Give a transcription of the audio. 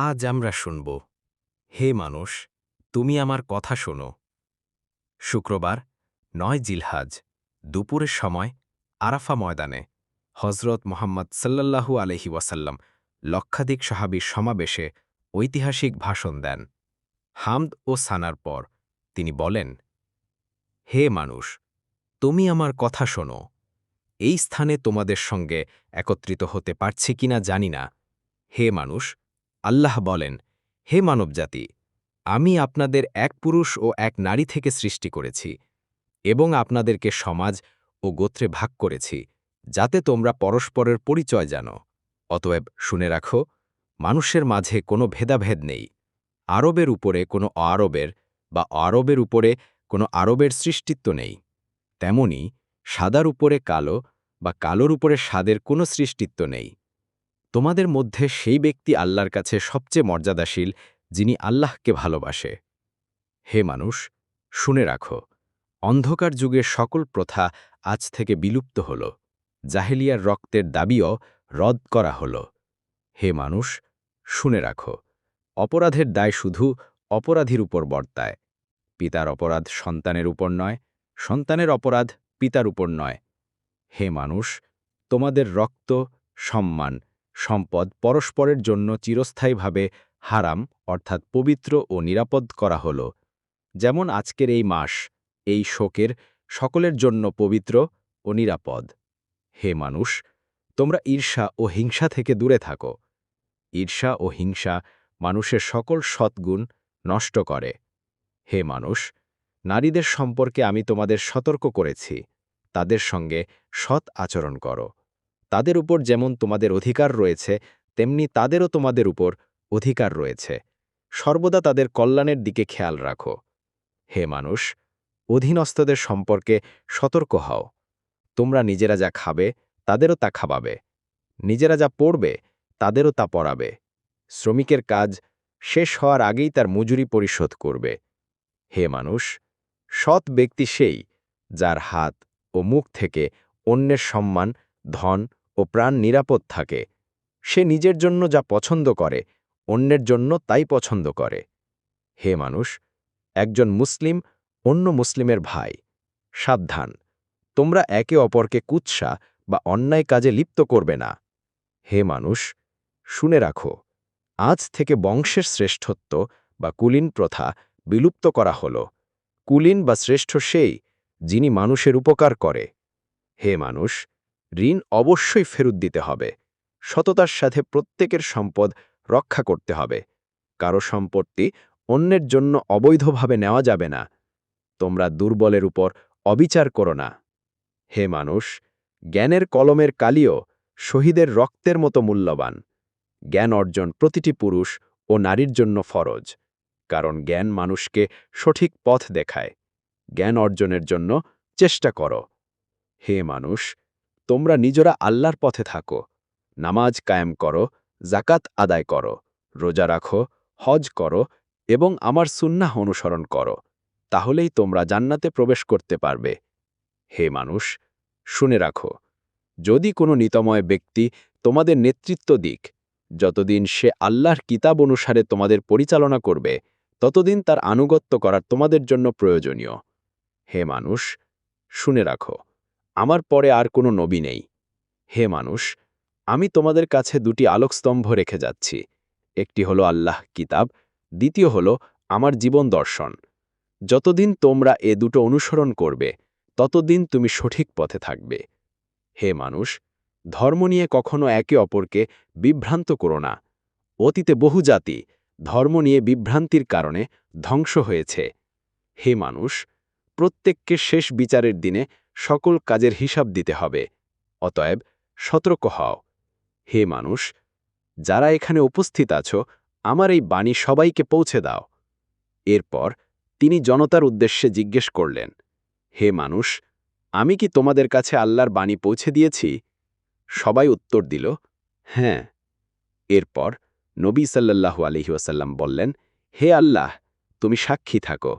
আজ আমরা শুনব, হে মানুষ, তুমি আমার কথা শোনো। শুক্রবার, নয় জিলহাজ, দুপুরের সময়, আরাফা ময়দানে হজরত মোহাম্মদ সাল্লাল্লাহু আলহি ওয়াসাল্লাম লক্ষাধিক সাহাবির সমাবেশে ঐতিহাসিক ভাষণ দেন। হামদ ও সানার পর তিনি বলেন, হে মানুষ, তুমি আমার কথা শোনো। এই স্থানে তোমাদের সঙ্গে একত্রিত হতে পারছি কিনা জানি না। হে মানুষ আল্লাহ বলেন, হে মানবজাতি, আমি আপনাদের এক পুরুষ ও এক নারী থেকে সৃষ্টি করেছি এবং আপনাদেরকে সমাজ ও গোত্রে ভাগ করেছি, যাতে তোমরা পরস্পরের পরিচয় জানো। অতএব শুনে রাখো, মানুষের মাঝে কোনো ভেদাভেদ নেই। আরবের উপরে কোনো আরবের বা আরবের উপরে কোনো আরবের সৃষ্টিত্ব নেই। তেমনি সাদার উপরে কালো বা কালোর উপরে স্বাদের কোনো সৃষ্টিত্ব নেই। তোমাদের মধ্যে সেই ব্যক্তি আল্লাহর কাছে সবচেয়ে মর্যাদাশীল, যিনি আল্লাহকে ভালোবাসে। হে মানুষ, শুনে রাখো, অন্ধকার যুগের সকল প্রথা আজ থেকে বিলুপ্ত হল, জাহেলিয়ার রক্তের দাবিও রদ করা হল। হে মানুষ, শুনে রাখো, অপরাধের দায় শুধু অপরাধীর উপর বর্তায়, পিতার অপরাধ সন্তানের উপর নয়, সন্তানের অপরাধ পিতার উপর নয়। হে মানুষ, তোমাদের রক্ত সম্মান সম্পদ পরস্পরের জন্য চিরস্থায়ীভাবে হারাম, অর্থাৎ পবিত্র ও নিরাপদ করা হল। যেমন আজকের এই মাস, এই শোকের সকলের জন্য পবিত্র ও নিরাপদ। হে মানুষ, তোমরা ঈর্ষা ও হিংসা থেকে দূরে থাকো। ঈর্ষা ও হিংসা মানুষের সকল সৎগুণ নষ্ট করে। হে মানুষ, নারীদের সম্পর্কে আমি তোমাদের সতর্ক করেছি, তাদের সঙ্গে সৎ আচরণ করো। তাদের উপর যেমন তোমাদের অধিকার রয়েছে, তেমনি তাদেরও তোমাদের উপর অধিকার রয়েছে। সর্বদা তাদের কল্যাণের দিকে খেয়াল রাখো। হে মানুষ, অধীনস্থদের সম্পর্কে সতর্ক হও। তোমরা নিজেরা যা খাবে, তাদেরও তা খাবাবে নিজেরা যা পড়বে, তাদেরও তা পড়াবে। শ্রমিকের কাজ শেষ হওয়ার আগেই তার মজুরি পরিশোধ করবে। হে মানুষ, সৎ ব্যক্তি সেই যার হাত ও মুখ থেকে অন্যের সম্মান, ধন ও প্রাণ নিরাপদ থাকে। সে নিজের জন্য যা পছন্দ করে, অন্যের জন্য তাই পছন্দ করে। হে মানুষ, একজন মুসলিম অন্য মুসলিমের ভাই, সাবধান। তোমরা একে অপরকে কুৎসা বা অন্যায় কাজে লিপ্ত করবে না। হে মানুষ, শুনে রাখো, আজ থেকে বংশের শ্রেষ্ঠত্ব বা কুলীন প্রথা বিলুপ্ত করা হল। কুলীন বা শ্রেষ্ঠ সেই যিনি মানুষের উপকার করে। হে মানুষ ঋণ অবশ্যই ফেরত দিতে হবে। সততার সাথে প্রত্যেকের সম্পদ রক্ষা করতে হবে। কারও সম্পত্তি অন্যের জন্য অবৈধভাবে নেওয়া যাবে না। তোমরা দুর্বলের উপর অবিচার করো না। হে মানুষ, জ্ঞানের কলমের কালিও শহীদের রক্তের মতো মূল্যবান। জ্ঞান অর্জন প্রতিটি পুরুষ ও নারীর জন্য ফরজ, কারণ জ্ঞান মানুষকে সঠিক পথ দেখায়। জ্ঞান অর্জনের জন্য চেষ্টা করো। হে মানুষ তোমরা নিজেরা আল্লাহর পথে থাকো। নামাজ কায়েম করো জাকাত আদায় করো, রোজা রাখো, হজ করো এবং আমার সুন্নাহ অনুসরণ করো, তাহলেই তোমরা জান্নাতে প্রবেশ করতে পারবে। হে মানুষ, শুনে রাখো, যদি কোনো নিতময় ব্যক্তি তোমাদের নেতৃত্ব দিক, যতদিন সে আল্লাহর কিতাব অনুসারে তোমাদের পরিচালনা করবে, ততদিন তার আনুগত্য করার তোমাদের জন্য প্রয়োজনীয়। হে মানুষ, শুনে রাখো। আমার পরে আর কোনো নবী নেই। হে মানুষ, আমি তোমাদের কাছে দুটি আলোকস্তম্ভ রেখে যাচ্ছি। একটি হলো আল্লাহ কিতাব, দ্বিতীয় হলো আমার জীবন দর্শন। যতদিন তোমরা এ দুটো অনুসরণ করবে, ততদিন তুমি সঠিক পথে থাকবে। হে মানুষ, ধর্ম নিয়ে কখনো একে অপরকে বিভ্রান্ত করো না। অতীতে বহু জাতি ধর্ম নিয়ে বিভ্রান্তির কারণে ধ্বংস হয়েছে। হে মানুষ, প্রত্যেককে শেষ বিচারের দিনে সকল কাজের হিসাব দিতে হবে, অতএব সতর্ক হও। হে মানুষ, যারা এখানে উপস্থিত আছো, আমার এই বাণী সবাইকে পৌঁছে দাও। এরপর তিনি জনতার উদ্দেশ্যে জিজ্ঞেস করলেন, হে মানুষ, আমি কি তোমাদের কাছে আল্লাহর বাণী পৌঁছে দিয়েছি? সবাই উত্তর দিল হ্যাঁ। এরপর নবী সাল্লাল্লাহু আলহিউসাল্লাম বললেন, হে আল্লাহ, তুমি সাক্ষী থাকো।